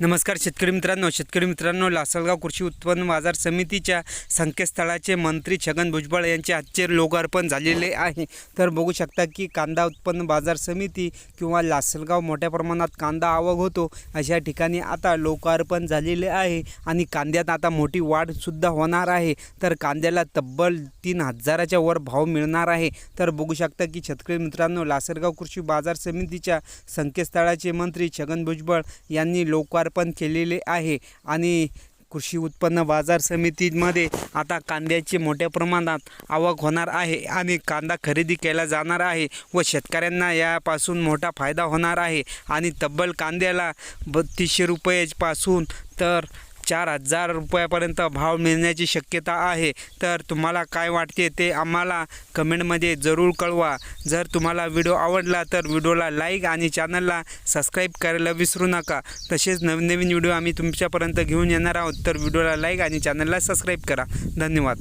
नमस्कार शेतकरी मित्रांनो. शेतकरी मित्रांनो लासलगाव कृषी उत्पन्न बाजार समितीच्या संकेतस्थळाचे मंत्री छगन भुजबळ यांचे आजचे लोकार्पण झालेले आहे. तर बघू शकता की कांदा उत्पन्न बाजार समिती किंवा लासलगाव मोठ्या प्रमाणात कांदा आवक होतो अशा ठिकाणी आता लोकार्पण झालेले आहे आणि कांद्यात आता मोठी वाढसुद्धा होणार आहे. तर कांद्याला तब्बल तीन हजाराच्या वर भाव मिळणार आहे. तर बघू शकता की शेतकरी मित्रांनो लासलगाव कृषी बाजार समितीच्या संकेतस्थळाचे मंत्री छगन भुजबळ यांनी लोकार पण केलेले आहे. आणि कृषी उत्पन्न बाजार समितीमध्ये आता कांद्याची मोठ्या प्रमाणात आवक होणार आहे आणि कांदा खरेदी केला जाणार आहे व शेतकऱ्यांना यापासून मोठा फायदा होणार आहे. आणि तब्बल कांद्याला बत्तीसशे रुपयेपासून तर चार हजार रुपयापर्यंत भाव मिळण्याची शक्यता आहे. तर तुम्हाला काय वाटते ते आम्हाला कमेंटमध्ये जरूर कळवा. जर तुम्हाला व्हिडिओ आवडला तर व्हिडिओला लाईक आणि चॅनलला सबस्क्राईब करायला विसरू नका. तसेच नवीन नवीन व्हिडिओ आम्ही तुमच्यापर्यंत घेऊन येणार आहोत. तर व्हिडिओला लाईक आणि चॅनलला सबस्क्राईब करा. धन्यवाद.